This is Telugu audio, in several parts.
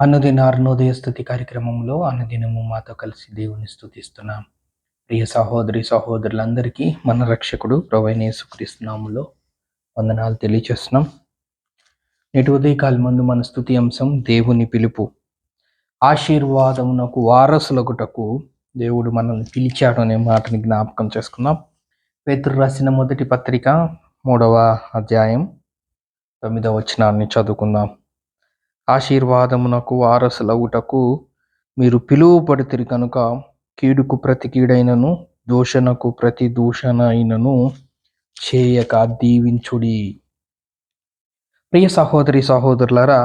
అనుదిన అరుణోదయ స్థుతి కార్యక్రమంలో అనుదినము మాతో కలిసి దేవుని స్థుతిస్తున్నాం ప్రియ సహోదరి సహోదరులందరికీ మన రక్షకుడు ప్రవైన యేసుక్రీస్తునాములో వందనాలు తెలియచేస్తున్నాం నేటి ఉదయకాల ముందు మన స్థుతి అంశం దేవుని పిలుపు. ఆశీర్వాదమునకు వారసులగుటకు దేవుడు మనల్ని పిలిచాడు అనే మాటని జ్ఞాపకం చేసుకున్నాం పేతురు రాసిన మొదటి పత్రిక మూడవ అధ్యాయం తొమ్మిదవ వచనాన్ని చదువుకుందాం. ఆశీర్వాదమునకు వారసులవుటకు మీరు పిలువబడితిరి కనుక కీడుకు ప్రతి కీడైనను దూషణకు ప్రతి దూషణ అయినను చేయక దీవించుడి. ప్రియ సహోదరి సహోదరులరా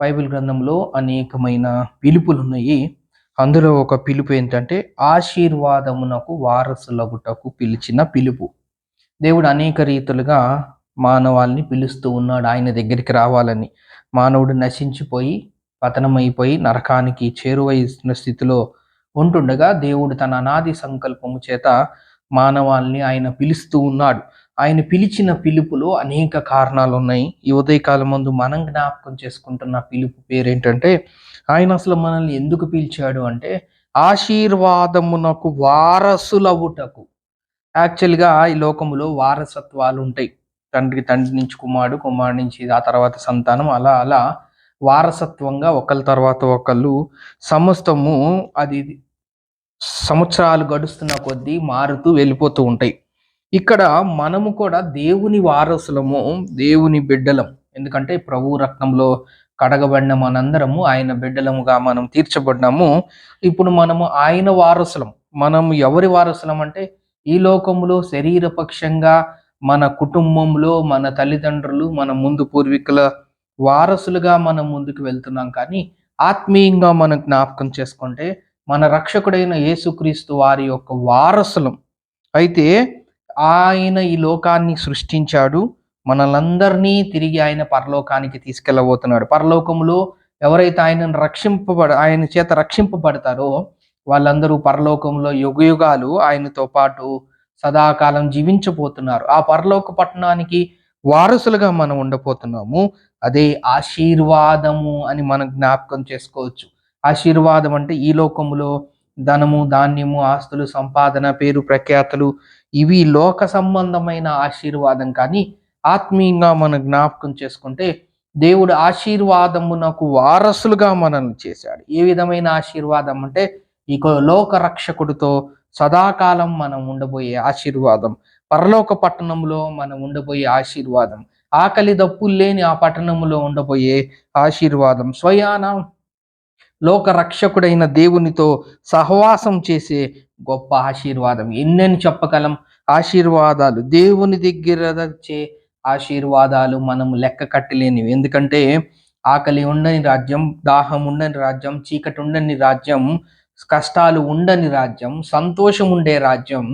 బైబిల్ గ్రంథంలో అనేకమైన పిలుపులు ఉన్నాయి అందులో ఒక పిలుపు ఏంటంటే ఆశీర్వాదమునకు వారసులగుటకు పిలిచిన పిలుపు. దేవుడు అనేక రీతులుగా మానవాల్ని పిలుస్తూ ఉన్నాడు. ఆయన దగ్గరికి రావాలని. మానవుడు నశించిపోయి పతనమైపోయి నరకానికి చేరువైన స్థితిలో ఉంటుండగా దేవుడు తన అనాది సంకల్పము చేత మానవాల్ని ఆయన పిలుస్తూ ఉన్నాడు. ఆయన పిలిచిన పిలుపులో అనేక కారణాలు ఉన్నాయి ఈ ఉదయకాలం ముందు మనం జ్ఞాపకం చేసుకుంటున్న పిలుపు పేరేంటంటే ఆయన అసలు మనల్ని ఎందుకు పిలిచాడు అంటే ఆశీర్వాదమునకు వారసులవుటకు. యాక్చువల్గా ఈ లోకములో వారసత్వాలు ఉంటాయి తండ్రి తండ్రి నుంచి కుమారుడు కుమారుడు నుంచి ఆ తర్వాత సంతానం అలా అలా వారసత్వంగా ఒకళ్ళ తర్వాత ఒకళ్ళు సమస్తము అది సంవత్సరాలు గడుస్తున్న కొద్దీ మారుతూ వెళ్ళిపోతూ ఉంటాయి. ఇక్కడ మనము కూడా దేవుని వారసులము దేవుని బిడ్డలం. ఎందుకంటే ప్రభు రత్నంలో కడగబడిన మనందరము ఆయన బిడ్డలముగా మనం తీర్చబడినాము. ఇప్పుడు మనము ఆయన వారసులం. మనం ఎవరి వారసులం అంటే ఈ లోకములో శరీరపక్షంగా మన కుటుంబంలో మన తల్లిదండ్రులు మన ముందు పూర్వీకుల వారసులుగా మనం ముందుకు వెళ్తున్నాం. కానీ ఆత్మీయంగా మనం జ్ఞాపకం చేసుకుంటే మన రక్షకుడైన యేసుక్రీస్తు వారి యొక్క వారసులం అయితే ఆయన ఈ లోకాన్ని సృష్టించాడు. మనలందరినీ తిరిగి ఆయన పరలోకానికి తీసుకెళ్ళబోతున్నాడు. పరలోకంలో ఎవరైతే ఆయనను రక్షింపబడ ఆయన చేత రక్షింపబడతారో వాళ్ళందరూ పరలోకంలో యుగయుగాలు ఆయనతో పాటు సదాకాలం జీవించబోతున్నారు. ఆ పరలోక పట్టణానికి వారసులుగా మనం ఉండబోతున్నాము. అదే ఆశీర్వాదము అని మనం జ్ఞాపకం చేసుకోవచ్చు. ఆశీర్వాదం అంటే ఈ లోకములో ధనము ధాన్యము ఆస్తులు సంపాదన పేరు ప్రఖ్యాతులు ఇవి లోక సంబంధమైన ఆశీర్వాదం. కానీ ఆత్మీయంగా మనం జ్ఞాపకం చేసుకుంటే దేవుడు ఆశీర్వాదమునకు వారసులుగా మనల్ని చేశాడు. ఏ విధమైన ఆశీర్వాదం అంటే ఈ లోక రక్షకుడితో సదాకాలం మనం ఉండబోయే ఆశీర్వాదం. పరలోక పట్టణంలో మనం ఉండబోయే ఆశీర్వాదం. ఆకలి దప్పులు లేని ఆ పట్టణంలో ఉండబోయే ఆశీర్వాదం. స్వయాన లోక రక్షకుడైన దేవునితో సహవాసం చేసే గొప్ప ఆశీర్వాదం. ఎన్నెన్ని చెప్పగలం? ఆశీర్వాదాలు. దేవుని దగ్గర వచ్చే ఆశీర్వాదాలు మనం లెక్క కట్టలేనివి. ఎందుకంటే ఆకలి ఉండని రాజ్యం దాహం ఉండని రాజ్యం చీకటి ఉండని రాజ్యం కష్టాలు ఉండని రాజ్యం సంతోషం ఉండే రాజ్యం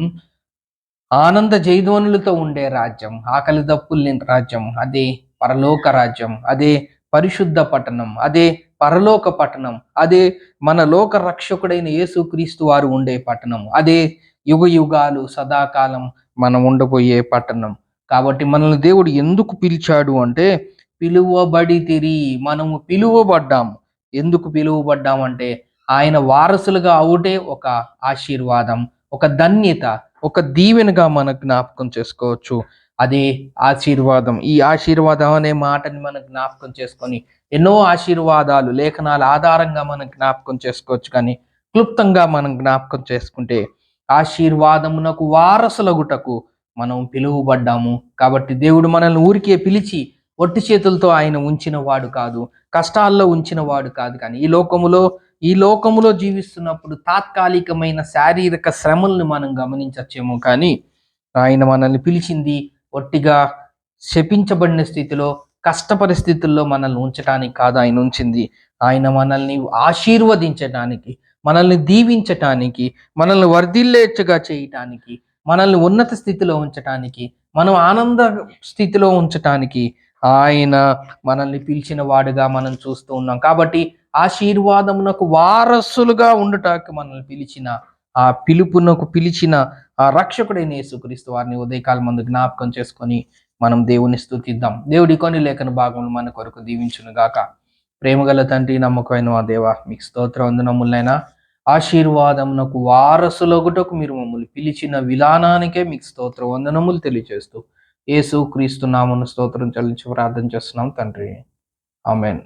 ఆనంద జైదోనులతో ఉండే రాజ్యం ఆకలి దప్పులు లేని రాజ్యం అదే పరలోక రాజ్యం అదే పరిశుద్ధ పట్టణం అదే పరలోక పట్టణం అదే మన లోక రక్షకుడైన యేసుక్రీస్తు వారు ఉండే పట్టణం అదే యుగ యుగాలు సదాకాలం మనం ఉండబోయే పట్టణం. కాబట్టి మనల్ని దేవుడు ఎందుకు పిలిచాడు అంటే పిలువబడి తిరిగి మనము పిలువబడ్డాము. ఎందుకు పిలువబడ్డామంటే ఆయన వారసులుగా అవుటే ఒక ఆశీర్వాదం ఒక ధన్యత ఒక దీవెనగా మన జ్ఞాపకం చేసుకోవచ్చు. అదే ఆశీర్వాదం. ఈ ఆశీర్వాదం అనే మాటని మనం జ్ఞాపకం చేసుకొని ఎన్నో ఆశీర్వాదాలు లేఖనాల ఆధారంగా మనం జ్ఞాపకం చేసుకోవచ్చు కానీ క్లుప్తంగా మనం జ్ఞాపకం చేసుకుంటే ఆశీర్వాదమునకు వారసులగుటకు మనం పిలువబడ్డాము. కాబట్టి దేవుడు మనల్ని ఊరికే పిలిచి ఒట్టి చేతులతో ఆయన ఉంచిన వాడు కాదు కష్టాల్లో ఉంచిన వాడు కాదు కానీ ఈ లోకములో ఈ లోకములో జీవిస్తున్నప్పుడు తాత్కాలికమైన శారీరక శ్రమల్ని మనం గమనించచ్చేమో కానీ ఆయన మనల్ని పిలిచింది ఒట్టిగా శపించబడిన స్థితిలో కష్ట పరిస్థితుల్లో మనల్ని ఉంచడానికి కాదు ఆయన ఉంచింది. ఆయన మనల్ని ఆశీర్వదించడానికి మనల్ని దీవించటానికి మనల్ని వర్ధిల్లేచ్చగా చేయటానికి మనల్ని ఉన్నత స్థితిలో ఉంచటానికి మనం ఆనంద స్థితిలో ఉంచటానికి ఆయన మనల్ని పిలిచిన వాడుగా మనం చూస్తూ ఉన్నాం. కాబట్టి ఆశీర్వాదమునకు వారసులుగా ఉండటానికి మనల్ని పిలిచిన ఆ పిలుపునకు పిలిచిన ఆ రక్షకుడైన యేసుక్రీస్తు వారిని ఉదయకాలం మందు జ్ఞాపకం చేసుకొని మనం దేవుని స్థుతిద్దాం దేవుడి కొన్ని లేఖన భాగములు మన కొరకు దీవించునుగాక ప్రేమగల తండ్రి నమ్మకమైన మా దేవ మీకు స్తోత్ర వందనములైనా ఆశీర్వాదమునకు వారసులొగటకు మీరు మమ్మల్ని పిలిచిన విధానానికే మీకు స్తోత్ర వందనములు తెలియజేస్తూ యేసు క్రీస్తు నామను స్తోత్రం చెల్లించి ప్రార్థన చేస్తున్నాం తండ్రి. ఆమెన్.